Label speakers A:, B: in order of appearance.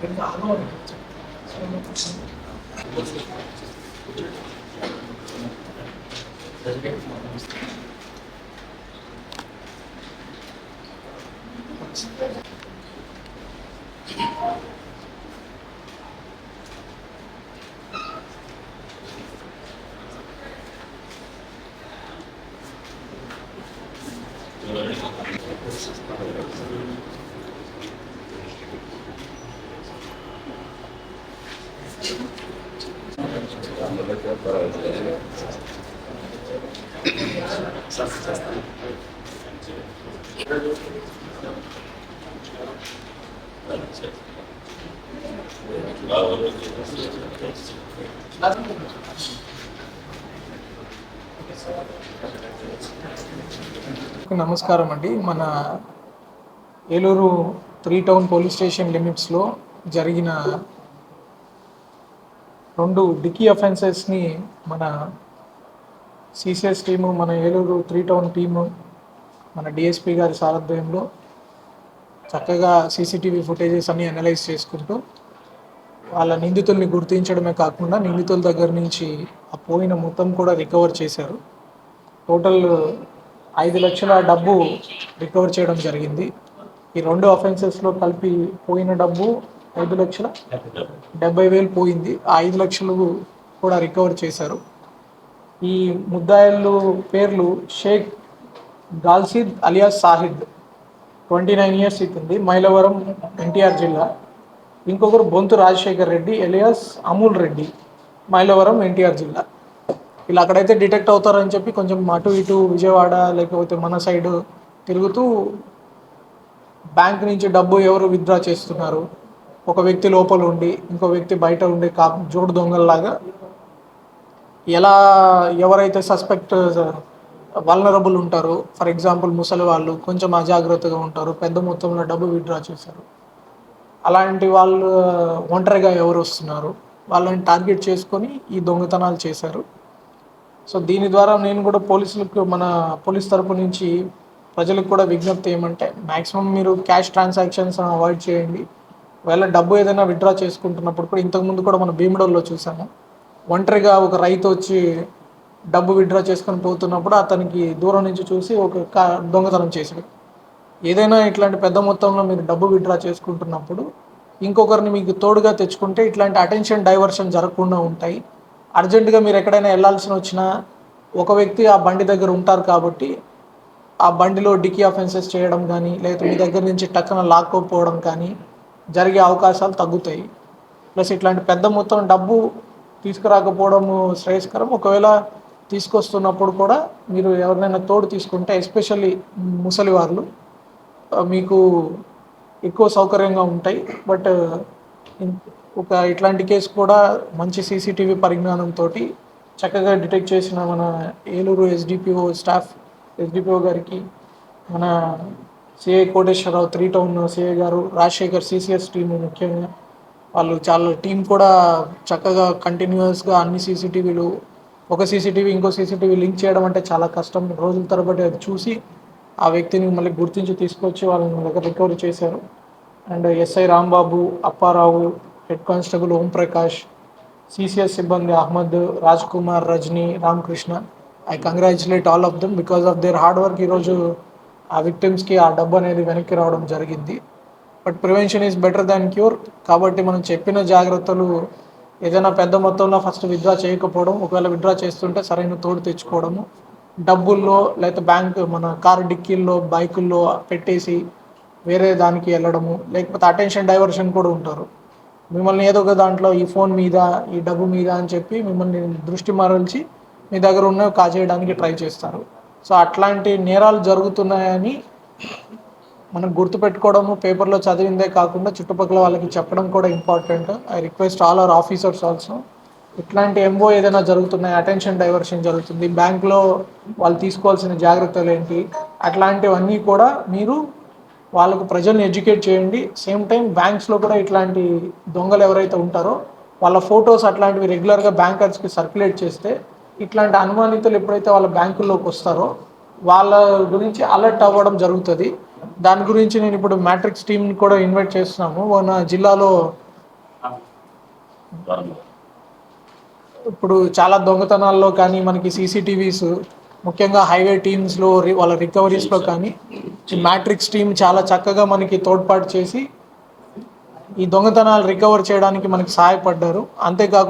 A: 그래서 안 어울리겠죠. Thank you. నమస్కారం అండి. మన Eluru three town police station లిమిట్స్లో జరిగిన రెండు డిక్కీ అఫెన్సెస్ని మన సిసిఎస్ టీము మన ఏలూరు త్రీ టౌన్ టీము మన డిఎస్పి గారి సారథ్యంలో చక్కగా సీసీటీవీ ఫుటేజెస్ అన్ని అనలైజ్ చేసుకుంటూ వాళ్ళ నిందితుల్ని గుర్తించడమే కాకుండా నిందితుల దగ్గర నుంచి ఆ పోయిన మొత్తం కూడా రికవర్ చేశారు. టోటల్ ఐదు లక్షల డబ్బు రికవర్ చేయడం జరిగింది. ఈ రెండు అఫెన్సెస్లో కలిపి పోయిన డబ్బు ఐదు లక్షల డెబ్బై వేలు. పోయింది. ఆ ఐదు లక్షలు కూడా రికవర్ చేశారు. ఈ ముద్దాయిలు పేర్లు Shaik గాల్సిద్ alias Sahid twenty nine years అవుతుంది. మైలవరం ఎన్టీఆర్ జిల్లా. ఇంకొకరు బొంతు రాజశేఖర్ రెడ్డి ఎలియాస్ అమూల్ రెడ్డి మైలవరం ఎన్టీఆర్ జిల్లా. ఇలా అక్కడైతే డిటెక్ట్ అవుతారని చెప్పి కొంచెం అటు ఇటు విజయవాడ లేకపోతే మన సైడ్ తిరుగుతూ బ్యాంక్ నుంచి డబ్బు ఎవరు విత్డ్రా చేస్తున్నారు? ఒక వ్యక్తి లోపల ఉండి ఇంకో వ్యక్తి బయట ఉండి కా జోడు దొంగల్లాగా ఎలా ఎవరైతే సస్పెక్ట్ వల్నరబుల్ ఉంటారో ఫర్ ఎగ్జాంపుల్ ముసలి వాళ్ళు కొంచెం అజాగ్రత్తగా ఉంటారు పెద్ద మొత్తంలో డబ్బు విత్డ్రా చేశారు. అలాంటి వాళ్ళు ఒంటరిగా ఎవరు వస్తున్నారు? వాళ్ళని టార్గెట్ చేసుకొని ఈ దొంగతనాలు చేశారు. సో దీని ద్వారా నేను కూడా పోలీసులకు మన పోలీస్ తరపు నుంచి ప్రజలకు కూడా విజ్ఞప్తి ఏమంటే మ్యాక్సిమం మీరు క్యాష్ ట్రాన్సాక్షన్స్ అవాయిడ్ చేయండి. ఒకవేళ డబ్బు ఏదైనా విత్డ్రా చేసుకుంటున్నప్పుడు కూడా ఇంతకుముందు కూడా మనం భీమడోల్లో చూసాము. ఒంటరిగా ఒక రైతు వచ్చి డబ్బు విత్డ్రా చేసుకొని పోతున్నప్పుడు అతనికి దూరం నుంచి చూసి ఒక దొంగతనం చేసాడు ఏదైనా ఇట్లాంటి పెద్ద మొత్తంలో మీరు డబ్బు విత్డ్రా చేసుకుంటున్నప్పుడు ఇంకొకరిని మీకు తోడుగా తెచ్చుకుంటే ఇట్లాంటి అటెన్షన్ డైవర్షన్ జరగకుండా ఉంటాయి. అర్జెంటుగా మీరు ఎక్కడైనా వెళ్ళాల్సిన వచ్చినా ఒక వ్యక్తి ఆ బండి దగ్గర ఉంటారు కాబట్టి ఆ బండిలో డికీ అఫెన్సెస్ చేయడం కానీ లేదా మీ దగ్గర నుంచి టక్కన లాక్కోపోవడం కానీ జరిగే అవకాశాలు తగ్గుతాయి. ప్లస్ ఇట్లాంటి పెద్ద మొత్తం డబ్బు తీసుకురాకపోవడము శ్రేయస్కరం. ఒకవేళ తీసుకొస్తున్నప్పుడు కూడా మీరు ఎవరినైనా తోడు తీసుకుంటే ఎస్పెషల్లీ ముసలి వాళ్ళు మీకు ఎక్కువ సౌకర్యంగా ఉంటాయి. బట్ ఒక ఇట్లాంటి కేసు కూడా మంచి సీసీటీవీ పరిజ్ఞానంతో చక్కగా డిటెక్ట్ చేసిన మన ఏలూరు ఎస్డిపిఓ స్టాఫ్ ఎస్డిపిఓ గారికి మన CI Koteswararao three town CI గారు రాజశేఖర్ సిసిఎస్ టీము ముఖ్యంగా. వాళ్ళు చాలా టీం కూడా చక్కగా కంటిన్యూస్గా అన్ని సీసీటీవీలు ఒక సీసీటీవీ ఇంకో సీసీటీవీ లింక్ చేయడం అంటే చాలా కష్టం. రోజుల తరబడి అది చూసి ఆ వ్యక్తిని మళ్ళీ గుర్తించి తీసుకొచ్చి వాళ్ళని మన దగ్గర రికవరీ చేశారు. And SI Rambabu Apparao head constable Omprakash CCS సిబ్బంది Ahmed Raj Kumar Rajani Ramakrishna. I congratulate all of them because of their hard work ఈరోజు ఆ విక్టిమ్స్కి ఆ డబ్బు అనేది వెనక్కి రావడం జరిగింది. But prevention is better than cure కాబట్టి మనం చెప్పిన జాగ్రత్తలు ఏదైనా పెద్ద మొత్తంలో ఫస్ట్ విత్డ్రా చేయకపోవడం ఒకవేళ విత్డ్రా చేస్తుంటే సరైన తోడు తెచ్చుకోవడము. డబ్బుల్లో లేకపోతే బ్యాంక్ మన కారు డిక్కీల్లో బైకుల్లో పెట్టేసి వేరే దానికి వెళ్ళడము. లేకపోతే అటెన్షన్ డైవర్షన్ కూడా ఉంటారు. మిమ్మల్ని ఏదో ఒక దాంట్లో ఈ ఫోన్ మీద ఈ డబ్బు మీద అని చెప్పి మిమ్మల్ని దృష్టి మరల్చి మీ దగ్గర ఉన్నవి కాజేయడానికి ట్రై చేస్తారు. సో అట్లాంటి నేరాలు జరుగుతున్నాయని మనం గుర్తుపెట్టుకోవడము పేపర్లో చదివిందే కాకుండా చుట్టుపక్కల వాళ్ళకి చెప్పడం కూడా important. I request all our officers also. ఇట్లాంటి ఎంఓ ఏదైనా జరుగుతున్నాయి? అటెన్షన్ డైవర్షన్ జరుగుతుంది. బ్యాంక్లో వాళ్ళు తీసుకోవాల్సిన జాగ్రత్తలు ఏంటి? అట్లాంటివన్నీ కూడా మీరు వాళ్ళకు ప్రజల్ని ఎడ్యుకేట్ చేయండి. సేమ్ టైం బ్యాంక్స్లో కూడా ఇట్లాంటి దొంగలు ఎవరైతే ఉంటారో వాళ్ళ ఫొటోస్ అట్లాంటివి రెగ్యులర్గా బ్యాంకర్స్కి సర్క్యులేట్ చేస్తే ఇట్లాంటి అనుమానితులు ఎప్పుడైతే వాళ్ళ బ్యాంకుల్లోకి వస్తారో వాళ్ళ గురించి అలర్ట్ అవ్వడం జరుగుతుంది. దాని గురించి నేను ఇప్పుడు మ్యాట్రిక్స్ టీంని కూడా ఇన్వైట్ చేస్తున్నాము. మన జిల్లాలో ఇప్పుడు చాలా దొంగతనాల్లో కానీ మనకి సీసీటీవీస్ ముఖ్యంగా హైవే టీమ్స్లో వాళ్ళ రికవరీస్లో కానీ మ్యాట్రిక్స్ టీం చాలా చక్కగా మనకి తోడ్పాటు చేసి ఈ దొంగతనాలు రికవర్ చేయడానికి మనకి సహాయపడ్డారు. అంతేకాకుండా